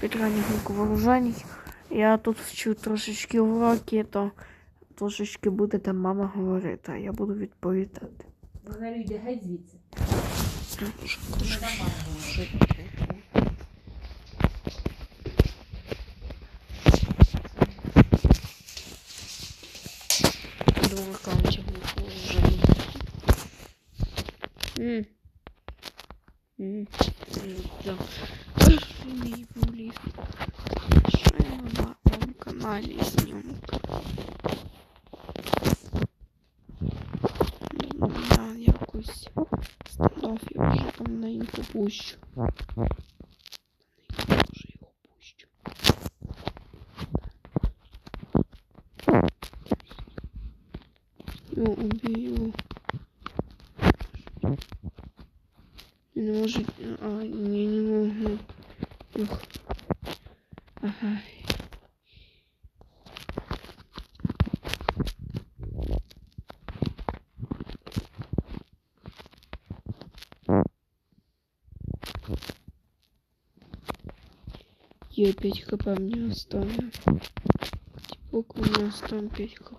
підранних вооружень. Я тут вчу трошечки уроки, то трошечки будете мама говорити, а я буду відповідати. Вона йде геть звідси. Що Не кажу? дам мамі говорити. Два аккаунтів вже. М. М. Да. Мій булів. Що я на моєму каналі зніму? Думаю, я якось стендов я на інфу пущу. На інфу вже його пущу. Я убью. Не может... А, не, не могу. Ух. Ага. Я 5 хп мне оставил. Типок меня оставил 5 хп.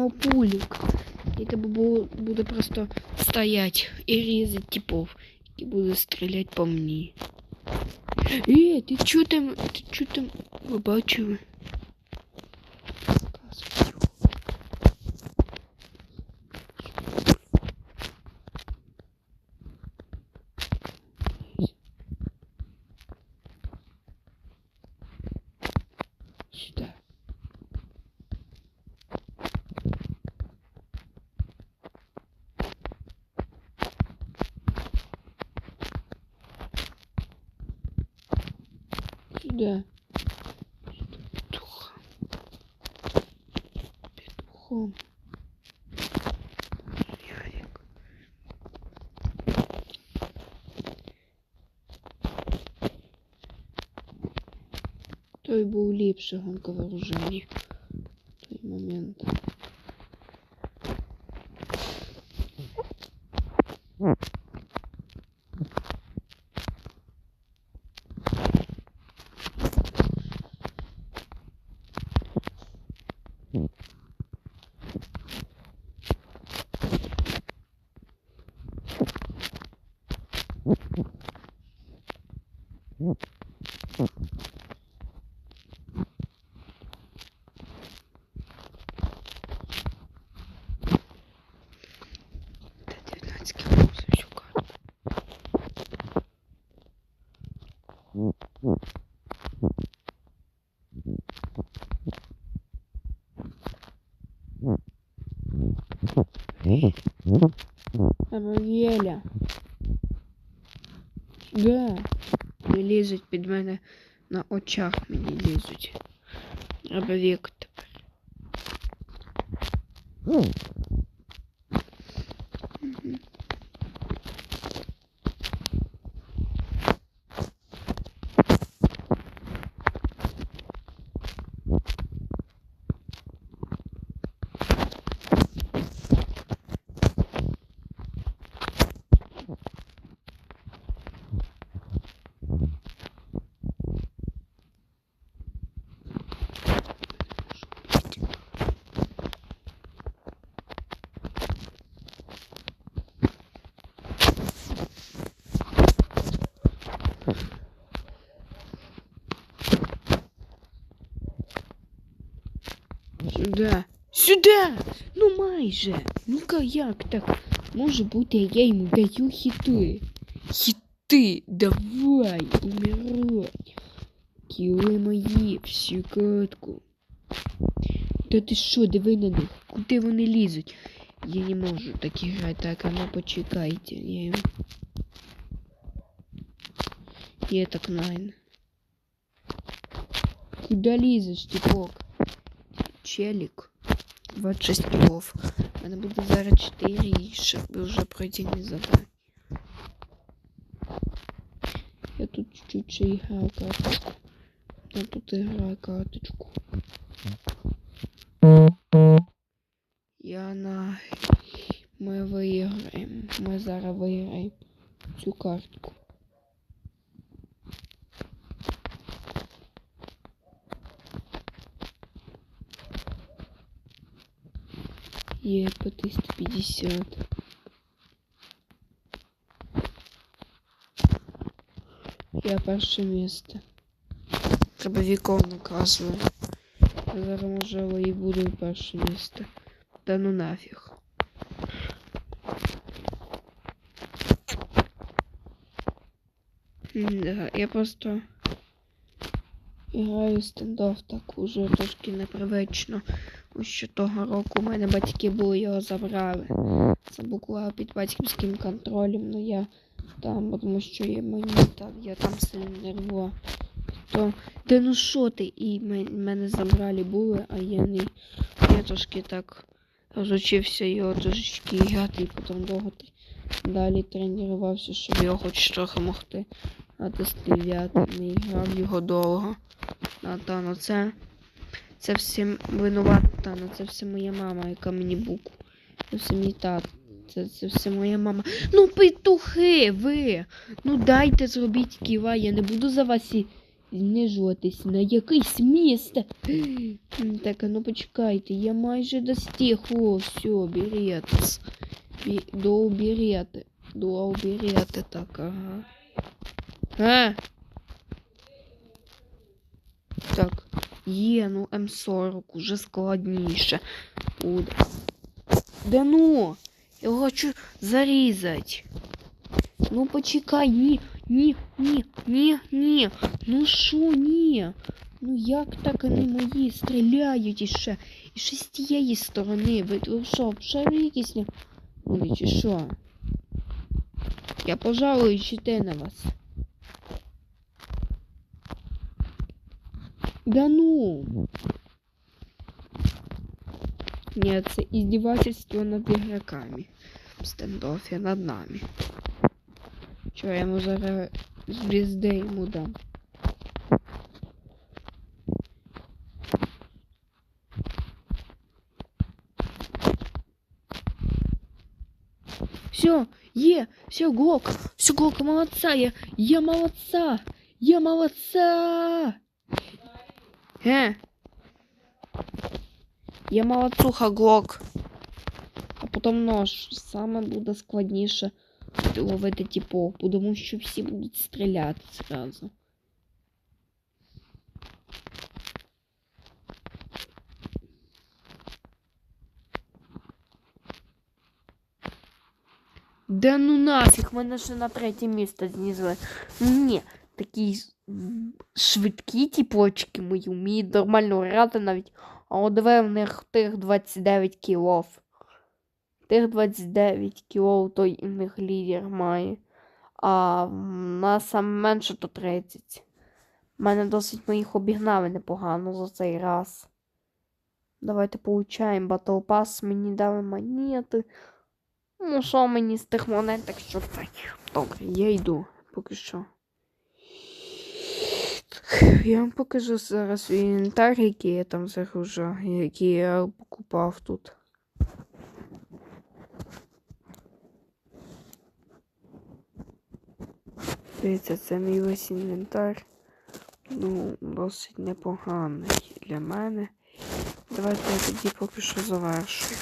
У него пулик. І тебе бу- буде просто стоять і різати типов, які будуть стріляти по мені. Е, ти чо там? Ти чо там? Ви бачили? Сюда. Петуха. Петухом. Ярик. Той був ліпше гонка вооружені. в Той момент. Габріеля. Сюди. Не лізуть під мене на очах мені лізуть. Треба вік тепер. Сюди. Сюди! Ну майже. Ну-ка як так? Може бути, я йому даю хіти. Хіти, давай, умирай. Кіли мої, всю катку. Та ти що, диви на них? Куди вони лізуть? Я не можу так грати, так, а ну почекайте. Я... їм- Є так найн. Куда лізеш, типок? Челік. 26 кілов. У мене буде зараз 4 і щоб вже пройти не задання. Я тут чуть-чуть ще граю карточку. Я тут граю карточку. Я на... Ми виграємо. Ми зараз виграємо цю картку. Є по 350. Я перше місце. Треба віков наказую. Я зараз можливо і буду перше місце. Та ну нафіг. Да, я просто граю стендов так уже трошки непривично. Що того року у мене батьки були, його забрали. Це було під батьківським контролем, але я там, тому що я мені там, я там сильно нервував. То, та ну що ти? І мене забрали були, а я не. Я трошки так розучився його трошечки грати, і потім довго далі тренувався, щоб його хоч трохи могти грати стріляти. Не грав його довго. А та ну це. Це всім винувата, ну це все моя мама, яка мені буку. Це все мій тат. Це, це все моя мама. Ну, петухи, ви! Ну дайте зробіть ківа, я не буду за вас знижуватись на якийсь місце. Так, а ну почекайте, я майже достиг. О, все, беретс. Бі... До уберете. До уберете, так, ага. А! Так. Є, ну М40 уже складніше буде. Да ну! Я хочу зарізати. Ну почекай, ні, ні, ні, ні, ні. Ну що, ні? Ну як так вони мої стріляють іще? І ще з тієї сторони. Ви ви що, взагалі якісь не... Чи що? Я пожалую чити на вас. Да ну! Нет, це издевательство над игроками. В стендофе над нами. Чё, я ему зараз звезды ему дам. Все, е, все, Глок, все, Глок, молодца, я, я молодца, я молодца. Э, я молодцуха, Глок. А потім нож. Саме буде складніше ловити типов, тому що всі будуть стріляти зразу. Да ну нафіг, мене ще на третє місце знізили. Ні, Такі швидкі тіпочки мої, вміють нормально грати навіть. А от в них тих 29 кілов. Тих 29 кілов той у них лідер має. А в нас саме менше то 30. У мене досить ми їх обігнали непогано за цей раз. Давайте получаємо Battle Pass, мені дали монети. Ну, що мені з тих монет, так що так. Добре, я йду поки що. Я вам покажу зараз інвентар, який я там загружав, який я покупав тут. Дивіться, це мій весь інвентар. Ну, досить непоганий для мене. Давайте я тоді поки що завершу.